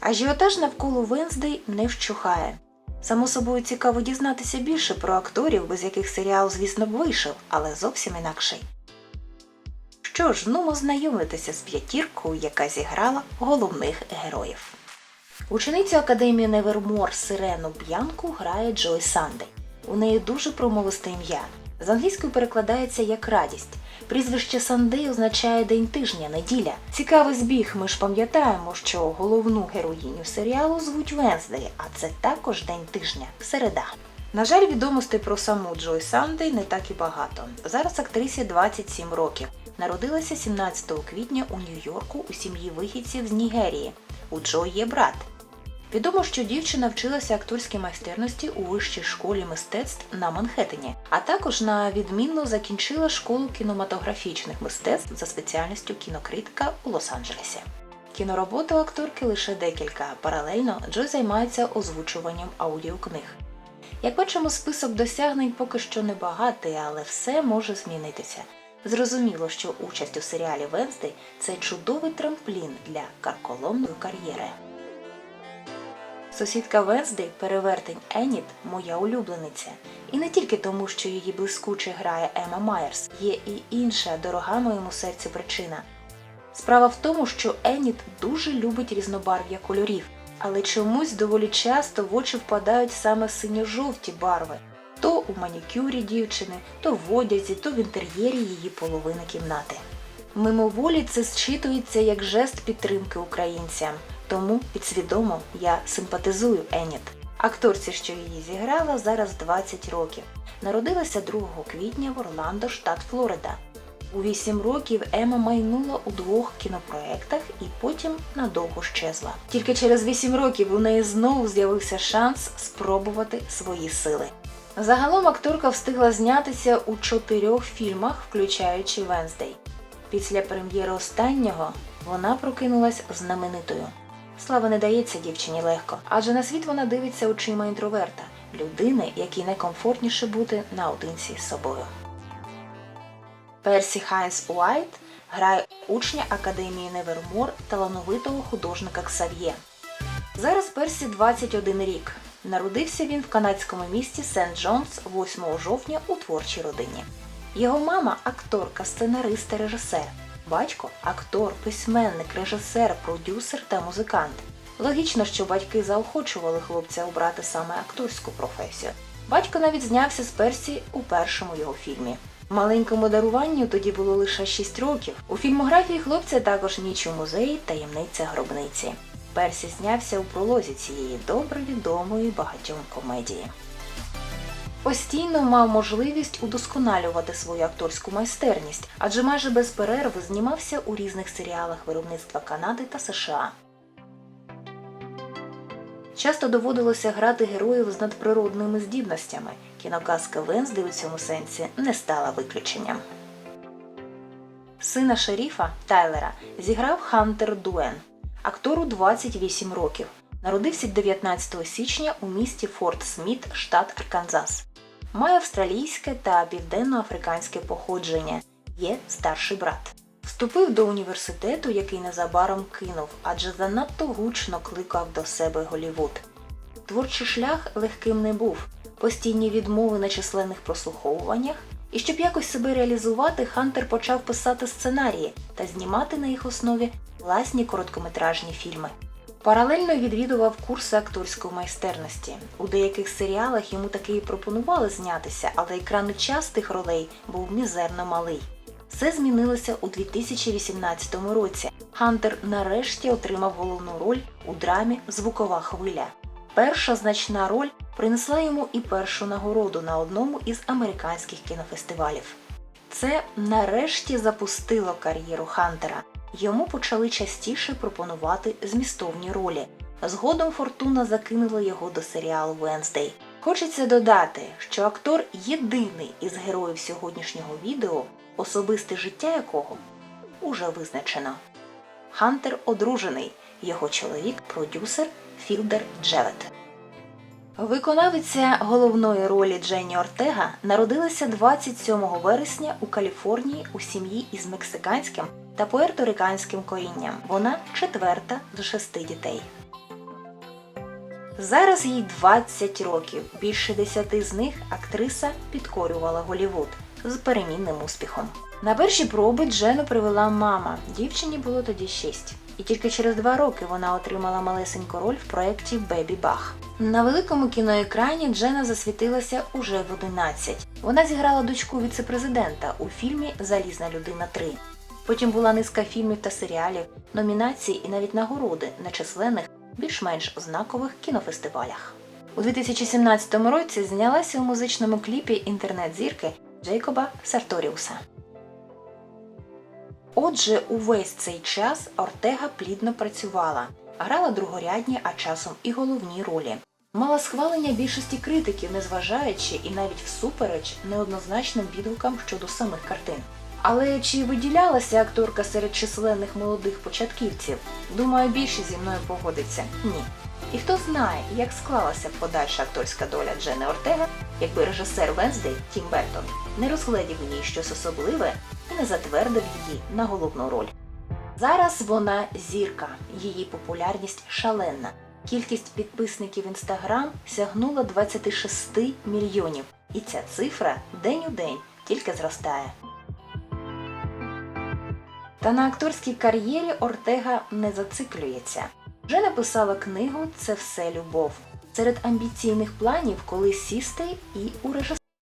Ажіотаж навколо Венздей не вщухає. Само собою цікаво дізнатися більше про акторів, без яких серіал, звісно, б вийшов, але зовсім інакший. Що ж, ну знайомитися з п'ятіркою, яка зіграла головних героїв. Ученицю академії Невермор Сирену Б'янку грає Джой Сандей. У неї дуже промовисте ім'я. З англійською перекладається як радість. Прізвище Сандей означає день тижня, неділя. Цікавий збіг. Ми ж пам'ятаємо, що головну героїню серіалу звуть Венздей, а це також день тижня, середа. На жаль, відомостей про саму Джой Сандей не так і багато. Зараз актрисі 27 років. Народилася 17 квітня у Нью-Йорку у сім'ї вихідців з Нігерії. У Джой є брат. Відомо, що дівчина вчилася акторській майстерності у вищій школі мистецтв на Манхеттені, а також на відмінно закінчила школу кінематографічних мистецтв за спеціальністю кінокритика у Лос-Анджелесі. Кінороботи акторки лише декілька. Паралельно Джой займається озвучуванням аудіокниг. Як бачимо, список досягнень поки що небагатий, але все може змінитися. Зрозуміло, що участь у серіалі Венздей це чудовий трамплін для карколомної кар'єри. Сусідка Венздей, перевертень Еніт, моя улюблениця. І не тільки тому, що її блискуче грає Ема Майерс, є і інша дорога моєму серцю причина. Справа в тому, що Еніт дуже любить різнобарв'я кольорів, але чомусь доволі часто в очі впадають саме синьо-жовті барви. То у манікюрі дівчини, то в одязі, то в інтер'єрі її половини кімнати. Мимоволі це зчитується як жест підтримки українцям, тому підсвідомо я симпатизую Еніт. Акторці, що її зіграла, зараз 20 років. Народилася 2 квітня в Орландо, штат Флорида. У 8 років Ема майнула у двох кінопроектах і потім надовго щезла. Тільки через 8 років у неї знову з'явився шанс спробувати свої сили. Загалом акторка встигла знятися у чотирьох фільмах, включаючи Венздей. Після прем'єри останнього вона прокинулась знаменитою. Слава не дається дівчині легко, адже на світ вона дивиться очима інтроверта, людини, якій найкомфортніше бути наодинці з собою. Персі Хайнс Уайт грає учня Академії Невермор талановитого художника Ксав'є. Зараз Персі 21 рік. Народився він в канадському місті Сент-Джонс 8 жовтня у творчій родині. Його мама акторка, сценарист та режисер. Батько актор, письменник, режисер, продюсер та музикант. Логічно, що батьки заохочували хлопця обрати саме акторську професію. Батько навіть знявся з Персі у першому його фільмі. Маленькому даруванню тоді було лише 6 років. У фільмографії хлопця також ніч у музеї таємниця гробниці. Персі знявся у пролозі цієї добре відомої багатьом комедії. Постійно мав можливість удосконалювати свою акторську майстерність, адже майже без перерви знімався у різних серіалах виробництва Канади та США. Часто доводилося грати героїв з надприродними здібностями. Кіноказка Венсди у цьому сенсі не стала виключенням. Сина шеріфа Тайлера зіграв Хантер Дуен. Актору 28 років. Народився 19 січня у місті Форт Сміт, штат Арканзас. Має австралійське та південноафриканське походження. Є старший брат. Вступив до університету, який незабаром кинув, адже занадто гучно кликав до себе Голівуд. Творчий шлях легким не був, постійні відмови на численних прослуховуваннях, і щоб якось себе реалізувати, Хантер почав писати сценарії та знімати на їх основі власні короткометражні фільми. Паралельно відвідував курси акторської майстерності. У деяких серіалах йому таки і пропонували знятися, але екранний час тих ролей був мізерно малий. Все змінилося у 2018 році. Хантер нарешті отримав головну роль у драмі Звукова хвиля. Перша значна роль принесла йому і першу нагороду на одному із американських кінофестивалів. Це нарешті запустило кар'єру Хантера. Йому почали частіше пропонувати змістовні ролі. Згодом Фортуна закинула його до серіалу Венздей. Хочеться додати, що актор єдиний із героїв сьогоднішнього відео, особисте життя якого уже визначено. Хантер одружений, його чоловік продюсер Філдер Джевет. Виконавиця головної ролі Дженні Ортега народилася 27 вересня у Каліфорнії у сім'ї із мексиканським та пуерториканським корінням. Вона четверта з шести дітей. Зараз їй 20 років. Більше 10 з них актриса підкорювала Голівуд з перемінним успіхом. На перші проби Джену привела мама. Дівчині було тоді 6. І тільки через два роки вона отримала малесеньку роль в проєкті Бебі Бах. На великому кіноекрані Джена засвітилася уже в 11. Вона зіграла дочку віцепрезидента у фільмі Залізна людина 3. Потім була низка фільмів та серіалів, номінацій і навіть нагороди на численних, більш-менш знакових кінофестивалях. У 2017 році знялася у музичному кліпі інтернет-зірки Джейкоба Сарторіуса. Отже, увесь цей час Ортега плідно працювала, грала другорядні, а часом і головні ролі. Мала схвалення більшості критиків, незважаючи і навіть всупереч неоднозначним відгукам щодо самих картин. Але чи виділялася акторка серед численних молодих початківців? Думаю, більшість зі мною погодиться. Ні. І хто знає, як склалася б подальша акторська доля Джени Ортега, якби режисер Венздей Тім Бертон не розгледів в ній щось особливе і не затвердив її на головну роль. Зараз вона зірка, її популярність шаленна. Кількість підписників інстаграм сягнула 26 мільйонів, і ця цифра день у день тільки зростає. Та на акторській кар'єрі Ортега не зациклюється. Вже написала книгу Це все любов. Серед амбіційних планів коли сісти і у режисера.